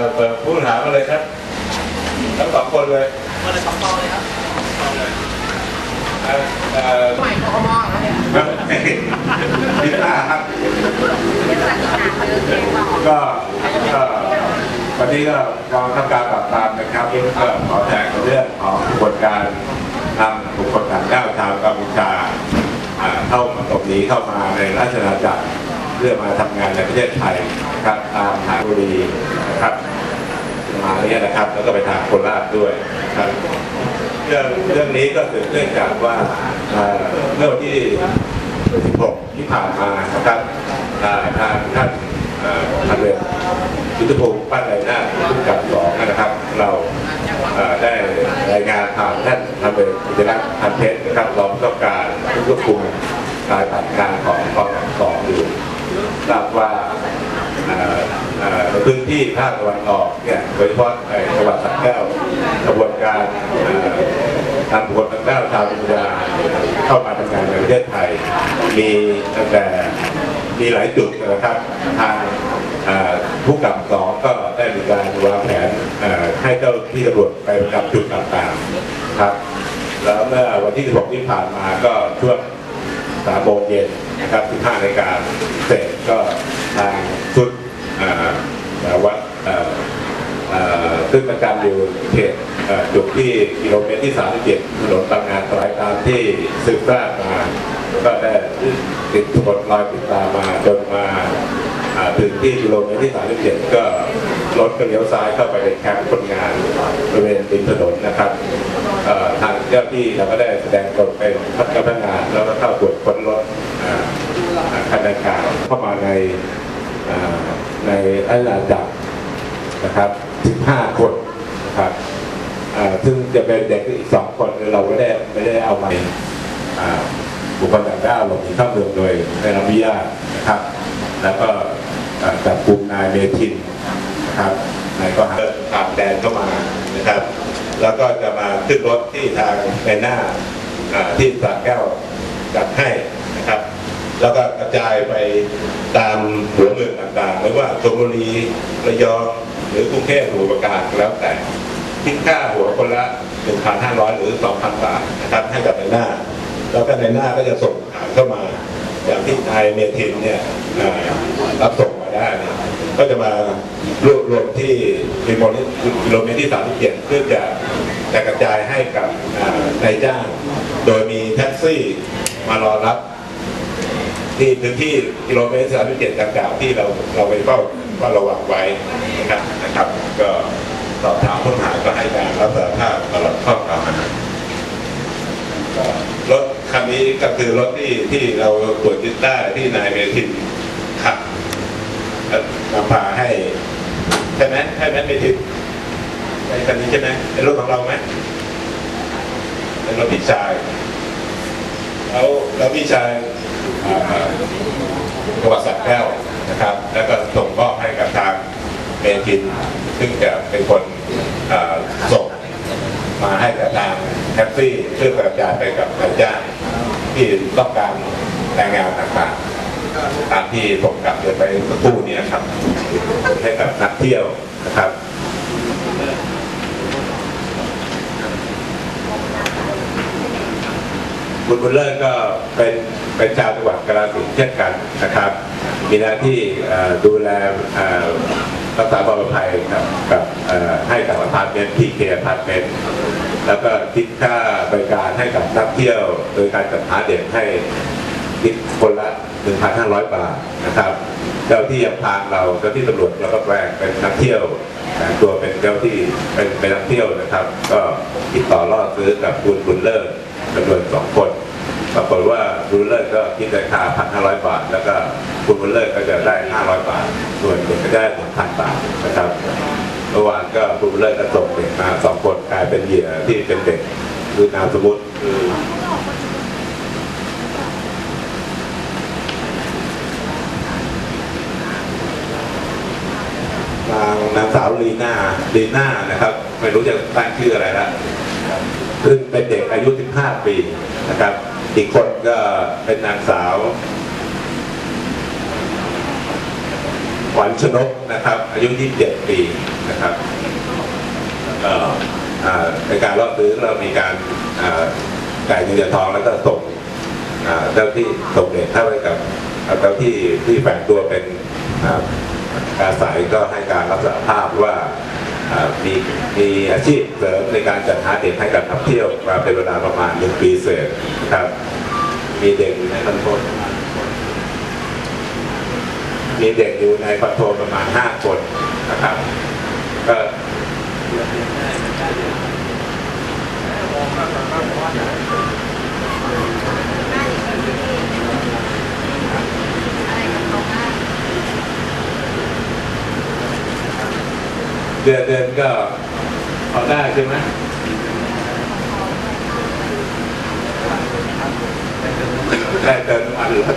อเปิดผู้ถามมาเลยครับทั้งสองคนเลยมาเลยสองกองเลยครับเอ่อเอ่อใหม่กมแล้วเนี่ยพิต้าครับเป็นภาษาอีสานเลยเก่งมากก็ก็วันนี้ก็กองทัพการปราบปรามนะครับก็ขอแจ้งเรื่องของกระบวนการนำบุคคลต่างด้าวชาวกัมพูชาอ่าเข้ามาตบหนีเข้ามาในราชอาณาจักรเพื่อมาทำงานในประเทศไทยนะครับตามหาบุรี นะครับ มาเนี่ยนะครับ แล้วก็ไปทางโคราชด้วยครับเรื่องเรื่องนี้ก็เกิดเรื่องจากว่าเอ่อเมื่อวันที่ 16 ที่ผ่านมานะครับอ่าทางท่านเอ่อพันเรือยุทธภูมิปั้นไรหน้าผู้กำกับสองนะครับ เราได้รายงานผ่านท่านพันเรือกิจรัตน์พันเพชรนะครับรองผู้กำกับการผู้ควบคุมการปฏิบัติการของกองสองอยู่ทราบว่า ในพื้นที่ภาคตะวันออกเนี่ยโดยเฉพาะในจังหวัดสระแก้วกระบวนการเอ่อทำบุคคลต่างด้าวชาวกัมพูชาเข้ามาทำงานในประเทศไทย มีตั้งแต่มีหลายจุดนะครับทางผู้กำกับสองก็ได้มีการวางแผนให้เจ้าที่ตำรวจไปประจำจุดต่างๆครับ แล้วเมื่อวันที่ 16 ที่ผ่านมาก็ช่วงสามโมงเย็นนะครับ15นาฬิกาเสร็จก็ทางชุดเอ่อเอ่อวัดเอ่อเอ่อ ซึ่งประจำอยู่เขตจุดที่กิโลเมตรที่ 37 ถนนบางนาตรายตามที่สืบทราบมา ก็ได้ติดทุกคนรอยติดตามมาจนมาถึงที่กิโลเมตรที่ 37 ก็รถก็เลี้ยวซ้ายเข้าไปในแคมป์คนงานบริเวณริมถนนนะครับทางเจ้าที่เราก็ได้แสดงตนเป็นพัฒนาการแล้วก็เข้าตรวจค้นรถอ่าอ่าคันดังกล่าวเข้ามาในในอาณาจักรนะครับ 15คนนะครับซึ่งจะเป็นเด็กอีกสองคนเราไม่ได้ไม่ได้เอามาบุคคลต่างด้าวหลบหนีเข้าเมืองโดยได้รับอนุญาตนะครับ แล้วก็อ่าจับกลุ่มนายเมทินนะครับนายก็หาผ่านแดนเข้ามานะครับ แล้วก็จะมาขึ้นรถที่ทางในหน้าอ่าที่สระแก้วจัดให้นะครับ แล้วก็กระจายไปตามหัวเมืองต่างๆ ไม่ว่าชลบุรีระยอง รือกรุงเทพสมุทรปราการแล้วแต่คิดค่าหัวคนละ 1,500 หรือ 2,000 บาทนะครับให้กับในหน้า แล้วก็ในหน้าก็จะส่งขายเข้ามา อย่างที่ไทยเมทินเนี่ยอ่ารับส่งมาได้นี่ยก็จะมารวบรวมที่กิโลเมตรกิโลเมตรที่37เพื่อจะจะกระจายให้กับนายจ้าง โดยมีแท็กซี่มารอรับ ที่พื้นที่กิโลเมตร37ดังกล่าวที่เราเราไปเฝ้า เฝ้าระวังไว้นะครับนะครับ ก็สอบถามผู้หาก็ให้การรับสารภาพตลอดข้อกล่าวหารถคันนี้ก็คือรถที่ที่เราตรวจยึดได้ที่นายเมทินขับนำพาให้ใช่ไหมใช่ไหมเมทินในคันนี้ใช่ไหมเป็นรถของเราไหมเป็นรถพี่ชายแล้วแล้วพี่ชายอ่าจังหวัดสระแก้วนะครับ แล้วก็ส่งมอบให้กับทาง เมทินซึ่งจะเป็นคนส่งมาให้กับทางแท็กซี่เพื่อกระจายไปกับนายจ้างที่ต้องการแรงงานต่างๆ ตามที่ผมกลับเดินไปสักครู่นี้ครับ ให้กับนักเที่ยวนะครับบุญบุญเลิศก็เป็นเป็นชาวจังหวัดกาฬสินธุ์เช่นกันนะครับ มีหน้าที่ดูแล รักษาความปลอดภัยกับกับให้กับอพาร์ตเมนต์ที่เคอพาร์ตเมนต์แล้วก็คิดค่าบริการให้กับนักเที่ยว โดยการจัดหาเด็กให้คิดคนละ 1,500 บาทนะครับ เจ้าที่ยังพานเราเจ้าที่ตำรวจเราก็แปลงเป็นนักเที่ยวแต่งตัวเป็นเจ้าที่เป็นเป็นนักเที่ยวนะครับ ก็ติดต่อล่อซื้อกับคุณบุญเลิศจำนวนสองคน ปรากฏว่าบุญเลิศก็คิดราคาพันห้าร้อยบาท แล้วก็คุณบุญเลิศก็จะได้ห้าร้อยบาท ส่วนเด็กก็ได้หนึ่งพันบาทนะครับเมื่อวานก็คุณบุญเลิศก็ส่งเด็กมาสองคนกลายเป็นเหยื่อที่เป็นเด็กคือนามสมมติคือนางนางสาวลีน่าลีน่านะครับ ไม่รู้จะตั้งชื่ออะไรละซึ่งเป็นเด็กอายุ 15 ปีนะครับ อีกคนก็เป็นนางสาวขวัญชนกนะครับ อายุ 27 ปีนะครับในการรอบซื้อเรามีการอ่าจ่ายเงินจ่ายทองแล้วก็ส่งเจ้าที่ส่งเด็กเข้าไปกับเจ้าที่ที่แฝงตัวเป็นอาอาศัยก็ให้การรับสารภาพว่า มีมีอาชีพเสริมในการจัดหาเด็กให้กับนักเที่ยวมาเป็นเวลาประมาณหนึ่งปีเศษนะครับมีเด็กอยู่ในคอนโทรลมีเด็กอยู่ในคอนโทรลประมาณ5คนนะครับ ก็อะไรกับเขาบ้าง เดือนเดือนก็พอได้ใช่ไหมได้เติมน้ำมันรถ